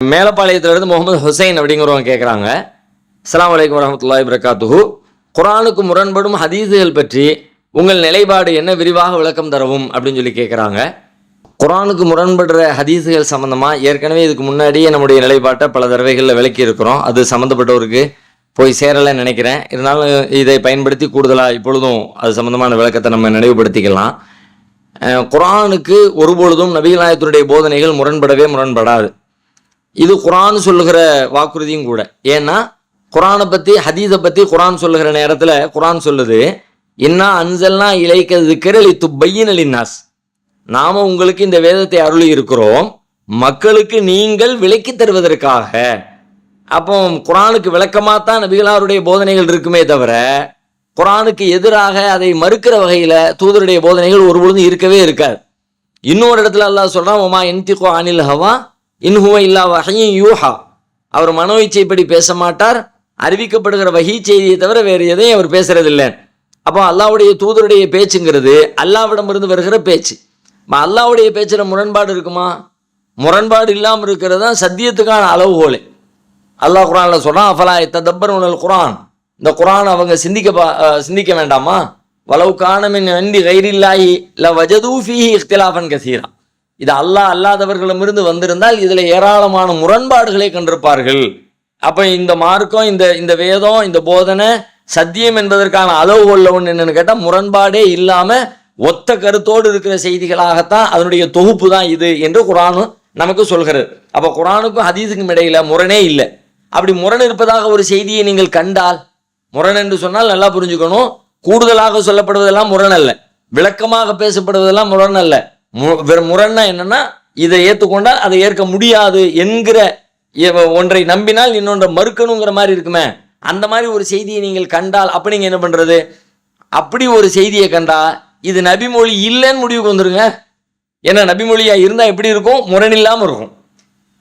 மேலப்பாளையத்திலிருந்து முகமது ஹுசைன் அப்படிங்கிறவங்க கேட்குறாங்க அஸ்லாம் வலைக்கம் வரமத்துல்லா வரகாத்துஹு குரானுக்கு முரண்படும் ஹதீஸுகள் பற்றி உங்கள் நிலைப்பாடு என்ன விரிவாக விளக்கம் தரவும் அப்படின்னு சொல்லி கேட்குறாங்க குரானுக்கு முரண்படுற ஹதீஸுகள் சம்மந்தமாக ஏற்கனவே இதுக்கு முன்னாடியே நம்முடைய நிலைப்பாட்டை பல தடவைகளில் விளக்கி இருக்கிறோம். அது சம்மந்தப்பட்டவருக்கு போய் சேரலைன்னு நினைக்கிறேன். இருந்தாலும் இதை பயன்படுத்தி கூடுதலாக இப்பொழுதும் அது சம்மந்தமான விளக்கத்தை நம்ம நினைவுபடுத்திக்கலாம். குரானுக்கு ஒருபொழுதும் நபிகநாயகத்தினுடைய போதனைகள் முரண்படவே முரண்படாது. இது குரான் சொல்லுகிற வாக்குறுதியும் கூட. ஏன்னா குரானை பற்றி ஹதீஸை பற்றி குரான் சொல்லுகிற நேரத்தில் குரான் சொல்லுது இன்னா அன்சல்னா இலைக்க திக்கரலி துப்பையின் அலின்னாஸ் நாம உங்களுக்கு இந்த வேதத்தை அருளி இருக்கிறோம். மக்களுக்கு நீங்கள் விலக்கி தருவதற்காக. அப்போ குரானுக்கு விளக்கமாக தான் நபிகளாருடைய போதனைகள் இருக்குமே தவிர குரானுக்கு எதிராக அதை மறுக்கிற வகையில் தூதருடைய போதனைகள் ஒருபொழுதும் இருக்கவே இருக்காது. இன்னொரு இடத்துல அல்லாஹ் சொல்கிறான் ஒமா என்திகோ அனில் ஹவா இன்ஹுவ இல்லா வகையும் யூஹா. அவர் மனோ இச்சைப்படி பேச மாட்டார் அறிவிக்கப்படுகிற வகி செய்தியை தவிர வேறு எதையும் அவர் பேசுறதில்லை. அப்போ அல்லாவுடைய தூதருடைய பேச்சுங்கிறது அல்லாவிடமிருந்து வருகிற பேச்சு. இப்போ அல்லாவுடைய பேச்சில் முரண்பாடு இருக்குமா? முரண்பாடு இல்லாமல் இருக்கிறது தான் சத்தியத்துக்கான அளவுகோலே. அல்லாஹ் குரானில் சொல்கிறான் அஃபலா தப்பர் உணல் குரான்? இந்த குரான் அவங்க சிந்திக்க சிந்திக்க வேண்டாமா? வளவு காணமின் நன்றி கைரில்லாயி ல வஜதூ இஃப்திலாஃபன் கசீரா. இது அல்லாஹ் அல்லாதவர்களிடமிருந்து வந்திருந்தால் இதில் ஏராளமான முரண்பாடுகளை கண்டிருப்பார்கள். அப்போ இந்த மார்க்கம் இந்த இந்த வேதம் இந்த போதனை சத்தியம் என்பதற்கான அளவு உள்ள ஒன்று என்னன்னு கேட்டால் முரண்பாடே இல்லாமல் ஒத்த கருத்தோடு இருக்கிற செய்திகளாகத்தான் அதனுடைய தொகுப்பு தான் இது என்று குரானும் நமக்கு சொல்கிறது. அப்போ குரானுக்கும் ஹதீஸுக்கும் இடையில முரணே இல்லை. அப்படி முரண் இருப்பதாக ஒரு செய்தியை நீங்கள் கண்டால் முரண் என்று சொன்னால் நல்லா புரிஞ்சுக்கணும். கூடுதலாக சொல்லப்படுவதெல்லாம் முரண் அல்ல. விளக்கமாக பேசப்படுவதெல்லாம் முரண் அல்ல. முரண்னா என்னன்னா இதை ஏற்றுக்கொண்டால் அதை ஏற்க முடியாது என்கிற ஒன்றை நம்பினால் இன்னொன்றை மறுக்கணுங்கிற மாதிரி இருக்குமே. அந்த மாதிரி ஒரு செய்தியை நீங்கள் கண்டால் அப்போ நீங்கள் என்ன பண்ணுறது அப்படி ஒரு செய்தியை கண்டா இது நபிமொழி இல்லைன்னு முடிவுக்கு வந்துருங்க. ஏன்னா நபிமொழியாக இருந்தால் எப்படி இருக்கும்? முரண் இல்லாமல் இருக்கும்.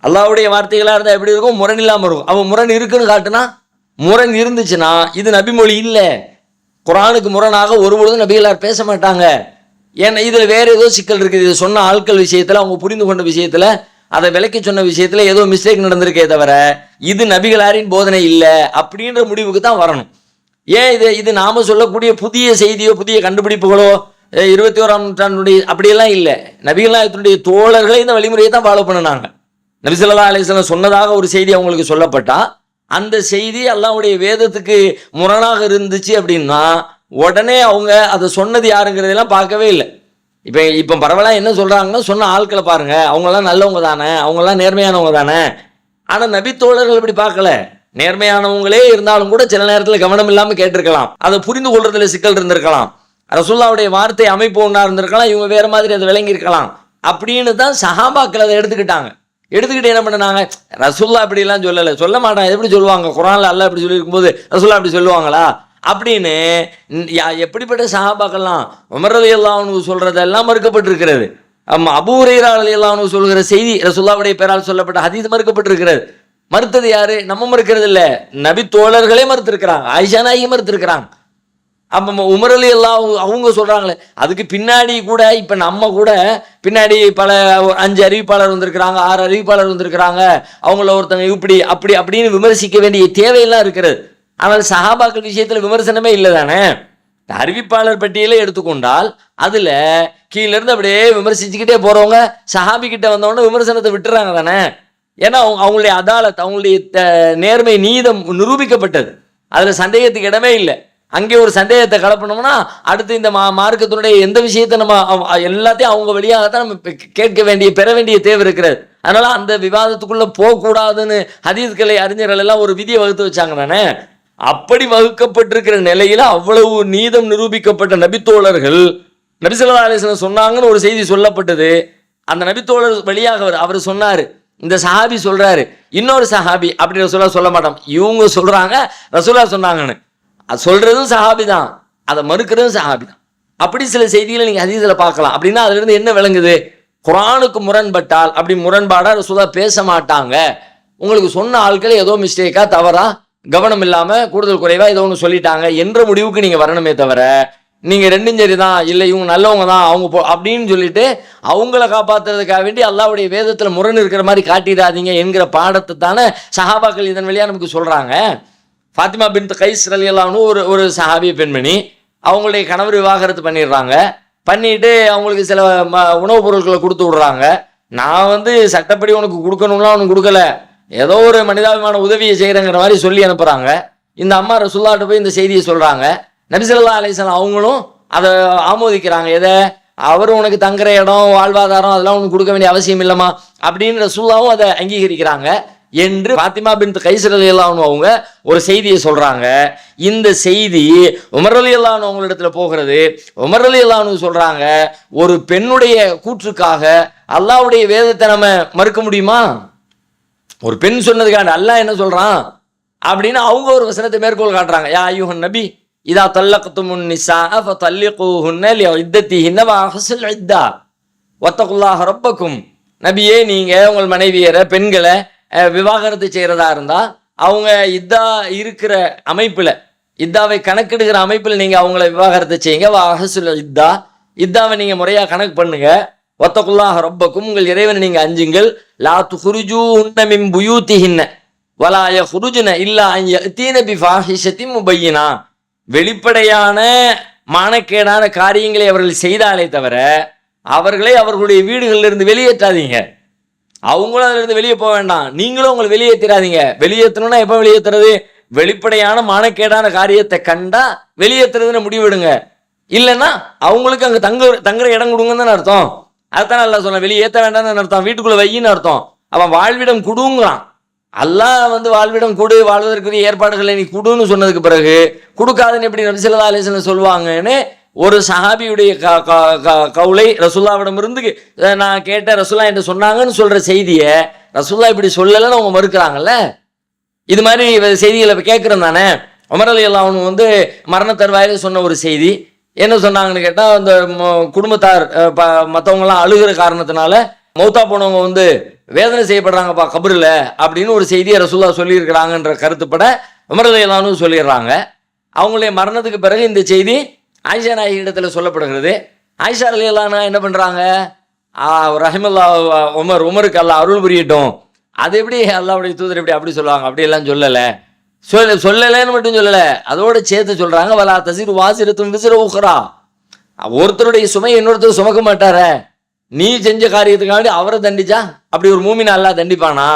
அல்லாவுடைய வார்த்தைகளாக இருந்தால் எப்படி இருக்கும்? முரண் இல்லாமல் இருக்கும். அவன் முரண் இருக்குன்னு காட்டுனா முரண் இருந்துச்சுன்னா இது நபிமொழி இல்லை. குரானுக்கு முரணாக ஒருபொழுதும் நபிகளார் பேச மாட்டாங்க. ஏன்னா இதில் வேறு ஏதோ சிக்கல் இருக்குது. இது சொன்ன ஆட்கள் விஷயத்தில் அவங்க புரிந்து கொண்ட விஷயத்தில் அதை விளக்கி சொன்ன விஷயத்தில் ஏதோ மிஸ்டேக் நடந்திருக்கே தவிர இது நபிகளாரின் போதனை இல்லை அப்படின்ற முடிவுக்கு தான் வரணும். ஏன் இது இது நாம் சொல்லக்கூடிய புதிய செய்தியோ புதிய கண்டுபிடிப்புகளோ இருபத்தி ஓராம் நூற்றாண்டுடைய அப்படியெல்லாம் இல்லை. நபிகளாயத்தினுடைய தோழர்களே இந்த வழிமுறையை தான் ஃபாலோ பண்ணினாங்க. நபிசல்லா அலிஸ்லாம் சொன்னதாக ஒரு செய்தி அவங்களுக்கு சொல்லப்பட்டா அந்த செய்தி அல்லாவுடைய வேதத்துக்கு முரணாக இருந்துச்சு அப்படின்னா உடனே அவங்க அதை சொன்னது யாருங்கிறதெல்லாம் பார்க்கவே இல்லை. இப்போ இப்போ பரவாயில்ல என்ன சொல்கிறாங்கன்னா சொன்ன ஆட்களை பாருங்கள் அவங்களாம் நல்லவங்க தானே. அவங்களாம் நேர்மையானவங்க தானே. ஆனால் நபித்தோழர்கள் இப்படி பார்க்கல. நேர்மையானவங்களே இருந்தாலும் கூட சில நேரத்தில் கவனம் இல்லாமல் கேட்டிருக்கலாம். அதை புரிந்து கொள்றதுல சிக்கல் இருந்திருக்கலாம். ரசுல்லாவுடைய வார்த்தை அமைப்பு ஒன்றா இருந்திருக்கலாம். இவங்க வேற மாதிரி அதை விளங்கியிருக்கலாம். அப்படின்னு தான் சஹாபாக்கள் அதை எடுத்துக்கிட்டாங்க. எடுத்துக்கிட்டு என்ன பண்ணாங்க? ரசுல்லா அப்படிலாம் சொல்லலை. சொல்ல மாட்டாங்க. எப்படி சொல்லுவாங்க? குரான்ல அல்ல இப்படி சொல்லியிருக்கும்போது ரசுல்லா அப்படி சொல்லுவாங்களா? அப்படின்னு யா- எப்படிப்பட்ட சஹாபாக்கள்லாம் உமர் அல்லாஹனு சொல்கிறதெல்லாம் சொல்றதெல்லாம் மறுக்கப்பட்டிருக்கிறது. ஆமாம் அபூ ஹுரைரா ரலியல்லாஹு சொல்கிற செய்தி ரசுல்லாவுடைய பெயரால் சொல்லப்பட்ட ஹதீஸ் மறுக்கப்பட்டிருக்கிறது. மறுத்தது யாரு? நம்ம மறுக்கிறது இல்ல. நபி தோழர்களே மறுத்திருக்கிறாங்க. ஆயிஷா நாயகி மறுத்திருக்கிறாங்க. அப்ப உமர் அலி அல்லாஹ் அவங்க சொல்றாங்களே அதுக்கு பின்னாடி கூட இப்ப நம்ம கூட பின்னாடி பல அஞ்சு அறிவிப்பாளர் வந்திருக்கிறாங்க ஆறு அறிவிப்பாளர் வந்திருக்கிறாங்க. அவங்கள ஒருத்தங்க இப்படி அப்படி அப்படின்னு விமர்சிக்க வேண்டிய தேவையெல்லாம் இருக்கிறது. ஆனால் சஹாபாக்கள் விஷயத்தில் விமர்சனமே இல்லை தானே அறிவிப்பாளர் பட்டியலை எடுத்துக்கொண்டால் அதில் கீழேருந்து அப்படியே விமர்சிச்சுக்கிட்டே போகிறவங்க சஹாபி கிட்ட வந்தவொடனே விமர்சனத்தை விட்டுறாங்க தானே? ஏன்னா அவங்க அவங்களுடைய அதாலத் அவங்களுடைய த- நேர்மை நீதம் நிரூபிக்கப்பட்டது. அதில் சந்தேகத்துக்கு இடமே இல்லை. அங்கே ஒரு சந்தேகத்தை கலப்பணும்னா அடுத்து இந்த மா மார்க்கத்தினுடைய எந்த விஷயத்தை நம்ம அவ- எல்லாத்தையும் அவங்க வழியாகத்தான் நம்ம கேட்க வேண்டிய பெற வேண்டிய தேவை இருக்கிறது. அதனால அந்த விவாதத்துக்குள்ளே போகக்கூடாதுன்னு ஹதீஸ்களை அறிஞர்கள் எல்லாம் ஒரு விதியை வகுத்து வச்சாங்க தானே? அப்படி வகுக்கப்பட்டிருக்கிற நிலையில அவ்வளவு நீதம் நிரூபிக்கப்பட்ட நபித்தோழர்கள் நபிசல்லா அலிஸ்லாம் சொன்னாங்கன்னு ஒரு செய்தி சொல்லப்பட்டது. அந்த நபித்தோழர் வழியாக அவர் அவர் சொன்னார். இந்த சஹாபி சொல்றாரு. இன்னொரு சஹாபி அப்படி ரசூலா சொல்ல மாட்டோம் இவங்க சொல்றாங்க ரசூலா சொன்னாங்கன்னு. அது சொல்றதும் சஹாபி தான். அதை மறுக்கிறதும் சஹாபி தான். அப்படி சில செய்திகளை நீங்க அதிகத்தில் பார்க்கலாம். அப்படின்னா அதுல இருந்து என்ன விளங்குது? குரானுக்கு முரண்பட்டால் அப்படி முரண்பாடா ரசூலா பேச மாட்டாங்க. உங்களுக்கு சொன்ன ஆட்கள் ஏதோ மிஸ்டேக்கா தவறா கவனம் இல்லாமல் கூடுதல் குறைவாக ஏதோ ஒன்று சொல்லிட்டாங்க. என்ற முடிவுக்கு நீங்கள் வரணுமே தவிர நீங்கள் ரெண்டும் சரி தான் இல்லை இவங்க நல்லவங்க தான். அவங்க போ அப்படின்னு சொல்லிட்டு அவங்கள காப்பாற்றுறதுக்காக வேண்டி அல்லாவுடைய வேதத்தில் முரண் இருக்கிற மாதிரி காட்டிடாதீங்க என்கிற பாடத்தை தானே சஹாபாக்கள் இதன் வழியாக நமக்கு சொல்கிறாங்க ஃபாத்திமா பின் கைஸ் ரலியல்லான்னு ஒரு ஒரு சஹாபிய பெண்மணி. அவங்களுடைய கணவர் விவாகரத்து பண்ணிடுறாங்க. பண்ணிட்டு அவங்களுக்கு சில ம உணவுப் பொருட்களை கொடுத்து விடுறாங்க. நான் வந்து சட்டப்படி உனக்கு கொடுக்கணும்லாம் உனக்கு கொடுக்கல. ஏதோ ஒரு மனிதாபிமான உதவியை செய்கிறேங்கிற மாதிரி சொல்லி அனுப்புகிறாங்க இந்த அம்மா ரசுல்லாட்ட போய் இந்த செய்தியை சொல்கிறாங்க நபிசல்லா அலிஸ்லாம் அவங்களும் அதை ஆமோதிக்கிறாங்க. எதை? அவர் உனக்கு தங்குற இடம் வாழ்வாதாரம் அதெல்லாம் உனக்கு கொடுக்க வேண்டிய அவசியம் இல்லைம்மா. அப்படின்னு ரசுல்லாவும் அதை அங்கீகரிக்கிறாங்க என்று பாத்திமா பின் கைசரலி அல்லாஹ்னு அவங்க ஒரு செய்தியை சொல்றாங்க. இந்த செய்தி உமரலி அலி அவங்களிடத்துல போகிறது. உமரலி அலி சொல்கிறாங்க சொல்றாங்க ஒரு பெண்ணுடைய கூற்றுக்காக அல்லாவுடைய வேதத்தை நம்ம மறுக்க முடியுமா? ஒரு பெண் சொன்னதுக்காக அல்லாஹ் என்ன சொல்கிறான் அப்படின்னு அவங்க ஒரு வசனத்தை மேற்கோள் காட்டுறாங்க. யா ஐயுஹன் நபி இதா தல்லகத்துமுன் நிசா ஃப தல்லிகுஹுன்ன லி இத்தத்திஹின்ன வ அஹ்ஸில் இத்தா. வத்தகுல்லாஹ ரப்பக்கும். நபியே நீங்கள் உங்கள் மனைவியரை பெண்களை விவாகரத்து செய்கிறதா இருந்தால் அவங்க இதா இருக்கிற அமைப்பில் இத்தாவை கணக்கெடுக்கிற அமைப்பில் நீங்கள் அவங்கள விவாகரத்து செய்யுங்க. வாஹசுல் அஹ்ஸில் இத்தா. இத்தாவை நீங்கள் முறையாக கணக்கு பண்ணுங்கள் ஒத்தகுல்லாஹ ரப்பக்கும் உங்கள் இறைவனை நீங்கள் அஞ்சுங்கள். லா துஹுருஜூ உன்னமிம் புயூத்திஹின்ன. வலாய ஹுருஜுன இல்லா தீன பி ஃபாஹிஷத்தி முபையினா. வெளிப்படையான மானக்கேடான காரியங்களை அவர்கள் செய்தாலே தவிர அவர்களை அவர்களுடைய வீடுகளில் இருந்து வெளியேற்றாதீங்க. அவங்களும் அதிலிருந்து வெளியே போக வேண்டாம். நீங்களும் உங்களை வெளியேற்றிடாதீங்க வெளியேற்றணும்னா எப்போ வெளியேற்றுறது வெளிப்படையான மானக்கேடான காரியத்தை கண்டா வெளியேற்றுறதுன்னு முடிவெடுங்க. இல்லைன்னா அவங்களுக்கு அங்கே தங்க தங்குற இடம் கொடுங்கன்னு தானே அர்த்தம். அதுதான் நல்லா சொன்ன வெளியேற்ற வேண்டாம்னு அர்த்தம்? வீட்டுக்குள்ளே வையின்னு அர்த்தம். அவன் வாழ்விடம் கொடுங்கிறான். அல்லாஹ் வந்து வாழ்விடம் கொடு வாழ்வதற்குரிய ஏற்பாடுகளை நீ கொடுன்னு சொன்னதுக்கு பிறகு கொடுக்காதுன்னு எப்படி நபிசல்லா அலிஸ்லாம் சொல்லுவாங்கன்னு ஒரு சஹாபியுடைய க க- க- கவுலை ரசுல்லாவிடம் இருந்து நான் கேட்டேன் ரசுல்லா என்று சொன்னாங்கன்னு சொல்கிற செய்தியை ரசுல்லா இப்படி சொல்லலைன்னு அவங்க மறுக்கிறாங்கல்ல? இது மாதிரி செய்திகளை இப்போ கேட்குறோம் தானே? உமர் அலி வந்து மரண தருவாயில் சொன்ன ஒரு செய்தி. என்ன சொன்னாங்கன்னு கேட்டால் அந்த குடும்பத்தார் அஹ், ப- மத்தவங்கலாம் அழுகிற காரணத்தினால மௌத்தா போனவங்க வந்து வேதனை செய்யப்படுறாங்கப்பா கபரில் அப்படின்னு ஒரு செய்தியை ரசூல்லா சொல்லியிருக்கிறாங்கன்ற கருத்துப்பட விமரதையிலானு சொல்லிடுறாங்க. அவங்களுடைய மரணத்துக்கு பிறகு இந்த செய்தி ஆயிஷா நாயகி இடத்துல சொல்லப்படுகிறது. ஆயிஷா அலி என்ன பண்ணுறாங்க ரஹிமல்லா உமர் உமருக்கு அல்லாஹ் அருள் புரியட்டும். அது எப்படி அல்லாவுடைய தூதர் எப்படி அப்படி சொல்லுவாங்க? அப்படி எல்லாம் சொல்லலை. சொல்ல சொல்லலைன்னு மட்டும் சொல்லலை. அதோட சேர்த்து சொல்கிறாங்க வலா தசிர் வாசிரத்தும் விசிற ஊக்கரா ஒருத்தருடைய சுமை இன்னொருத்தர் சுமக்க மாட்டாரே. நீ செஞ்ச காரியத்துக்காண்டி அவரை தண்டிச்சா? அப்படி ஒரு மூமின் அல்லாஹ் தண்டிப்பானா?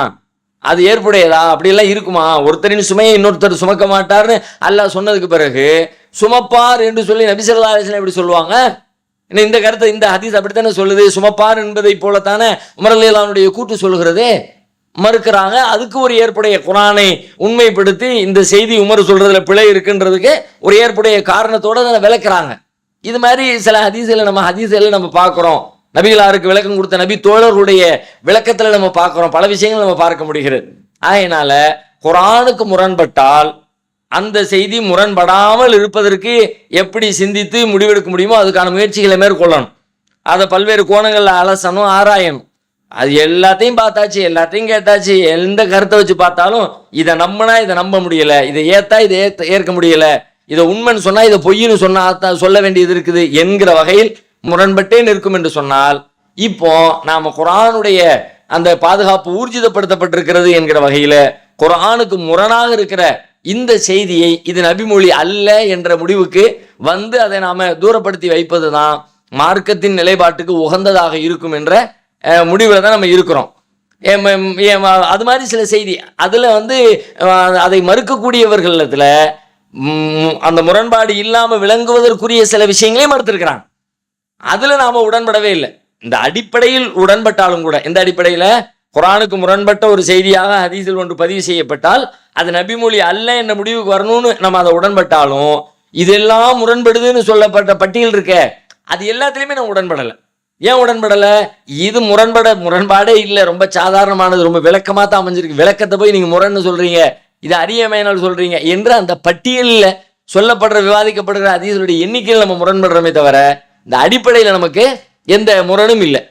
அது ஏற்புடையதா? அப்படியெல்லாம் இருக்குமா? ஒருத்தரின் சுமையை இன்னொருத்தர் சுமக்க மாட்டார்னு அல்லாஹ் சொன்னதுக்கு பிறகு சுமப்பார் என்று சொல்லி நபிசல்லா அலிஸ்லாம் எப்படி சொல்லுவாங்க? இந்த கருத்தை இந்த ஹதீஸ் அப்படித்தானே சொல்லுது? சுமப்பார் என்பதை போலத்தானே உமரல்லானுடைய கூட்டு சொல்லுகிறதே? மறுக்கிறாங்க. அதுக்கு ஒரு ஏற்புடைய குரானை உண்மைப்படுத்தி இந்த செய்தி உமர் சொல்றதுல பிழை இருக்குன்றதுக்கு ஒரு ஏற்புடைய காரணத்தோட அதை விளக்குறாங்க. இது மாதிரி சில ஹதீஸ்களை நம்ம ஹதீஸ்களை நம்ம பார்க்குறோம். நபிகளாருக்கு விளக்கம் கொடுத்த நபி தோழர்களுடைய விளக்கத்தில் நம்ம பார்க்குறோம். பல விஷயங்கள் நம்ம பார்க்க முடிகிறது. அதனால குரானுக்கு முரண்பட்டால் அந்த செய்தி முரண்படாமல் இருப்பதற்கு எப்படி சிந்தித்து முடிவெடுக்க முடியுமோ அதுக்கான முயற்சிகளை மேற்கொள்ளணும். அதை பல்வேறு கோணங்களில் அலசணும் ஆராயணும். அது எல்லாத்தையும் பார்த்தாச்சு எல்லாத்தையும் கேட்டாச்சு. எந்த கருத்தை வச்சு பார்த்தாலும் இதை நம்பினா இதை நம்ப முடியல இதை ஏத்தா இதை ஏத்த ஏற்க முடியல இதை உண்மைன்னு சொன்னா இதை பொய்ன்னு சொன்னா தான் சொல்ல வேண்டியது இருக்குது என்கிற வகையில் முரண்பட்டே நிற்கும் என்று சொன்னால் இப்போ நாம குரானுடைய அந்த பாதுகாப்பு ஊர்ஜிதப்படுத்தப்பட்டிருக்கிறது என்கிற வகையில குரானுக்கு முரணாக இருக்கிற இந்த செய்தியை இது நபிமொழி அல்ல என்ற முடிவுக்கு வந்து அதை நாம தூரப்படுத்தி வைப்பதுதான் மார்க்கத்தின் நிலைப்பாட்டுக்கு உகந்ததாக இருக்கும் என்ற முடிவில் தான் நம்ம இருக்கிறோம். அது மாதிரி சில செய்தி. அதில் வந்து அதை மறுக்கக்கூடியவர்களத்துல அந்த முரண்பாடு இல்லாமல் விளங்குவதற்குரிய சில விஷயங்களையும் மறுத்திருக்கிறாங்க. அதில் நாம் உடன்படவே இல்லை. இந்த அடிப்படையில் உடன்பட்டாலும் கூட இந்த அடிப்படையில்? குரானுக்கு முரண்பட்ட ஒரு செய்தியாக ஹதீஸில் ஒன்று பதிவு செய்யப்பட்டால் அது நபிமொழி அல்ல என்ற முடிவுக்கு வரணும்னு நம்ம அதை உடன்பட்டாலும் இதெல்லாம் முரண்படுதுன்னு சொல்லப்பட்ட பட்டியல் இருக்க. அது எல்லாத்துலேயுமே நான் உடன்படலை. ஏன் உடன்படலை? இது முரண்பட முரண்பாடே இல்லை. ரொம்ப சாதாரணமானது ரொம்ப விளக்கமாக தான் அமைஞ்சிருக்கு. விளக்கத்தை போய் நீங்கள் முரண்னு சொல்கிறீங்க இது அரியமையினால் சொல்கிறீங்க என்று அந்த பட்டியலில் சொல்லப்படுற விவாதிக்கப்படுகிற அதீசருடைய எண்ணிக்கையில் நம்ம முரண்படுறோமே தவிர இந்த அடிப்படையில் நமக்கு எந்த முரணும் இல்லை.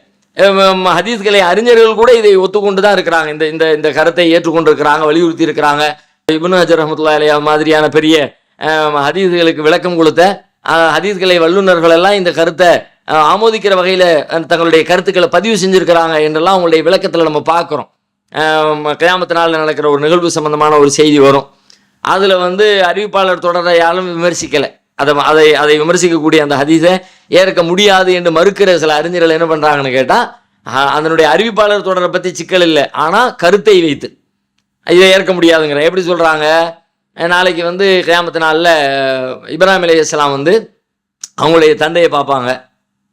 ஹதீஸ்களை அறிஞர்கள் கூட இதை ஒத்துக்கொண்டு தான் இருக்கிறாங்க. இந்த இந்த இந்த கருத்தை ஏற்றுக்கொண்டு இருக்கிறாங்க வலியுறுத்தி இருக்கிறாங்க இபுன் ஹஜர் ரஹமத்துல்லா அலையா மாதிரியான பெரிய ஹதீஸ்களுக்கு விளக்கம் கொடுத்த ஹதீஸ்களை வல்லுநர்கள் எல்லாம் இந்த கருத்தை ஆமோதிக்கிற வகையில் தங்களுடைய கருத்துக்களை பதிவு செஞ்சுருக்கிறாங்க என்றெல்லாம் அவங்களுடைய விளக்கத்தில் நம்ம பார்க்குறோம். கிராமத்து நாளில் நடக்கிற ஒரு நிகழ்வு சம்மந்தமான ஒரு செய்தி வரும். அதில் வந்து அறிவிப்பாளர் தொடரை யாரும் விமர்சிக்கலை. அதை அதை அதை விமர்சிக்கக்கூடிய அந்த ஹதீஸை ஏற்க முடியாது என்று மறுக்கிற சில அறிஞர்கள் என்ன பண்ணுறாங்கன்னு கேட்டால் அதனுடைய அறிவிப்பாளர் தொடரை பற்றி சிக்கல் இல்லை. ஆனால் கருத்தை வைத்து. இதை ஏற்க முடியாதுங்கிற எப்படி சொல்கிறாங்க நாளைக்கு வந்து கியாமத்து நாளில் இப்ராஹிம் அலி இஸ்லாம் வந்து அவங்களுடைய தந்தையை பார்ப்பாங்க.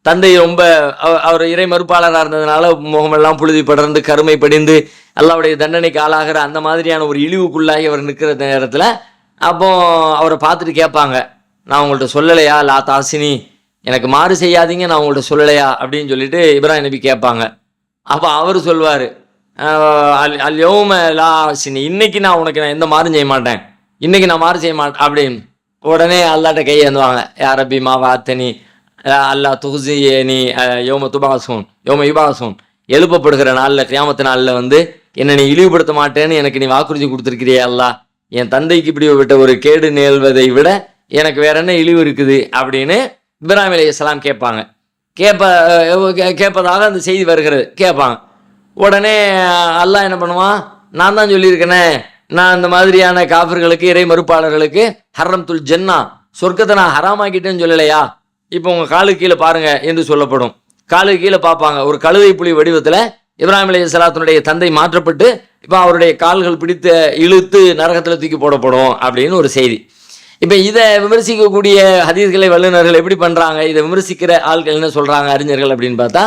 தந்தை ரொம்ப அவ- அவர் இறை மறுப்பாளராக இருந்ததுனால முகமெல்லாம் புழுதி படர்ந்து கருமை படிந்து அல்லாவுடைய தண்டனைக்கு ஆளாகிற அந்த மாதிரியான ஒரு இழிவுக்குள்ளாகி அவர் நிற்கிற நேரத்தில் அப்போ அவரை பார்த்துட்டு கேட்பாங்க. நான் உங்கள்கிட்ட சொல்லலையா லா தாசினி? எனக்கு மாறு செய்யாதீங்க நான் உங்கள்கிட்ட சொல்லலையா? அப்படின்னு சொல்லிட்டு இப்ராஹிம் நபி கேட்பாங்க. அப்போ அவர் சொல்வார் அல் அல் லா ஆசினி இன்னைக்கு நான் உனக்கு நான் எந்த மாறும் செய்ய மாட்டேன். இன்னைக்கு நான் மாறு செய்ய மாட்டேன். அப்படின்னு உடனே அல்லாட்ட கை வந்துவாங்க யார் ரப்பி மா வாத்தனி அல்லா துகுசி நீ யோம துபாசூன் யோம யுபாசூன் எழுப்பப்படுகிற நாளில் கிராமத்து நாளில் வந்து என்னை நீ இழிவுபடுத்த மாட்டேன்னு எனக்கு நீ வாக்குறுதி கொடுத்துருக்கிறியே அல்லா என் தந்தைக்கு இப்படி விட்ட ஒரு கேடு நேர்வதை விட எனக்கு வேற என்ன இழிவு இருக்குது அப்படின்னு இப்ராஹிம் அலி இஸ்லாம் கேட்பாங்க. கேட்ப கே- கேட்பதாக அந்த செய்தி வருகிறது. கேட்பாங்க. உடனே அல்லாஹ் என்ன பண்ணுவான்? நான் தான் சொல்லியிருக்கேனே நான் இந்த மாதிரியான காஃபர்களுக்கு இறை மறுப்பாளர்களுக்கு ஹர்ரம் துல் ஜென்னா சொர்க்கத்தை நான் ஹராமாக்கிட்டேன்னு சொல்லலையா? இப்போ உங்கள் காலுக்கு கீழே பாருங்க என்று சொல்லப்படும். காலுக்கு கீழே பார்ப்பாங்க. ஒரு கழுதை புலி வடிவத்தில் இப்ராஹிம் அலி சலாத்தினுடைய தந்தை மாற்றப்பட்டு இப்போ அவருடைய கால்கள் பிடித்து இழுத்து நரகத்தில் தூக்கி போடப்படும் அப்படின்னு ஒரு செய்தி. இப்போ இதை விமர்சிக்கக்கூடிய ஹதீஸ்களை வல்லுநர்கள் எப்படி பண்ணுறாங்க இதை விமர்சிக்கிற ஆட்கள் என்ன சொல்கிறாங்க அறிஞர்கள் அப்படின்னு பார்த்தா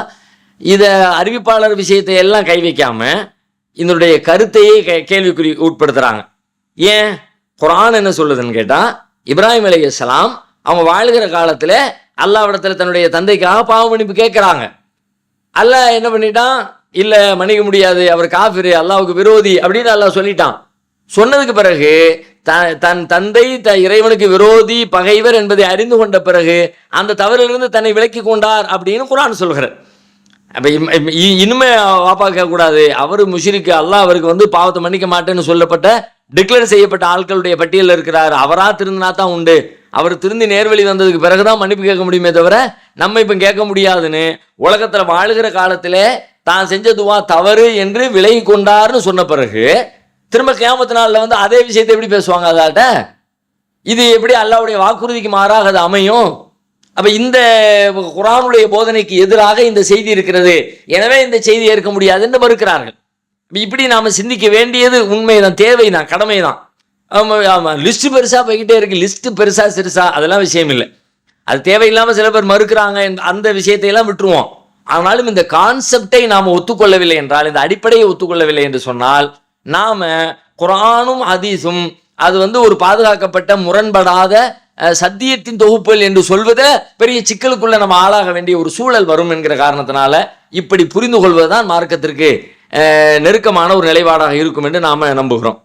இதை அறிவிப்பாளர் விஷயத்தை எல்லாம் கை வைக்காமல் இதனுடைய கருத்தையே கே- கேள்விக்குறி உட்படுத்துகிறாங்க ஏன்? குரான் என்ன சொல்லுதுன்னு கேட்டால் இப்ராஹிம் அலைஹிஸ்ஸலாம் அவங்க வாழ்கிற காலத்தில் அல்லாவிடத்தில் தன்னுடைய தந்தைக்காக பாவ மன்னிப்பு கேட்குறாங்க. அல்லா என்ன பண்ணிட்டான்? இல்லை மன்னிக்க முடியாது அவர் காஃபிரு அல்லாவுக்கு விரோதி அப்படின்னு அல்லாஹ் சொல்லிட்டான். சொன்னதுக்கு பிறகு த தன் தந்தை த இறைவனுக்கு விரோதி பகைவர் என்பதை அறிந்து கொண்ட பிறகு அந்த தவறிலிருந்து தன்னை விலக்கி கொண்டார் அப்படின்னு குரான் சொல்கிறார். அப்போ இனிமே வாப்பா கேட்கக்கூடாது. அவர் முஷிரிக்கு அல்லாஹ் அவருக்கு வந்து பாவத்தை மன்னிக்க மாட்டேன்னு சொல்லப்பட்ட டிக்ளேர் செய்யப்பட்ட ஆட்களுடைய பட்டியலில் இருக்கிறார். அவரா திருந்தினா தான் உண்டு. அவர் திருந்தி நேர்வழி வந்ததுக்கு பிறகுதான் மன்னிப்பு கேட்க முடியுமே தவிர நம்ம இப்போ கேட்க முடியாதுன்னு உலகத்தில் வாழுகிற காலத்தில் தான் செஞ்ச துவா தவறு என்று விலகி கொண்டார்னு சொன்ன பிறகு திரும்ப கேமத்து நாளில் வந்து அதே விஷயத்தை எப்படி பேசுவாங்க அதாட்ட? இது எப்படி அல்லாவுடைய வாக்குறுதிக்கு மாறாக அது அமையும்? அப்போ இந்த குரானுடைய போதனைக்கு எதிராக இந்த செய்தி இருக்கிறது. எனவே இந்த செய்தி ஏற்க முடியாதுன்னு மறுக்கிறார்கள். இப்படி நாம் சிந்திக்க வேண்டியது உண்மைதான் தேவைதான் கடமைதான். ஆமாம் ஆமாம் லிஸ்ட்டு பெருசாக போய்கிட்டே இருக்குது லிஸ்ட்டு பெருசாக சிறுசா அதெல்லாம் விஷயம் இல்லை. அது தேவையில்லாமல் சில பேர் மறுக்கிறாங்க அந்த விஷயத்தையெல்லாம் விட்டுருவோம். ஆனாலும் இந்த கான்செப்டை நாம் ஒத்துக்கொள்ளவில்லை என்றால் இந்த அடிப்படையை ஒத்துக்கொள்ளவில்லை என்று சொன்னால் நாம் குரானும் ஹதீஸும் அது வந்து ஒரு பாதுகாக்கப்பட்ட முரண்படாத சத்தியத்தின் தொகுப்புகள் என்று சொல்வதை பெரிய சிக்கலுக்குள்ள நம்ம ஆளாக வேண்டிய ஒரு சூழல் வரும் என்கிற காரணத்தினால இப்படி புரிந்து கொள்வதுதான் மார்க்கத்திற்கு நெருக்கமான ஒரு நிலைப்பாடாக இருக்கும் என்று நாம் நம்புகிறோம்.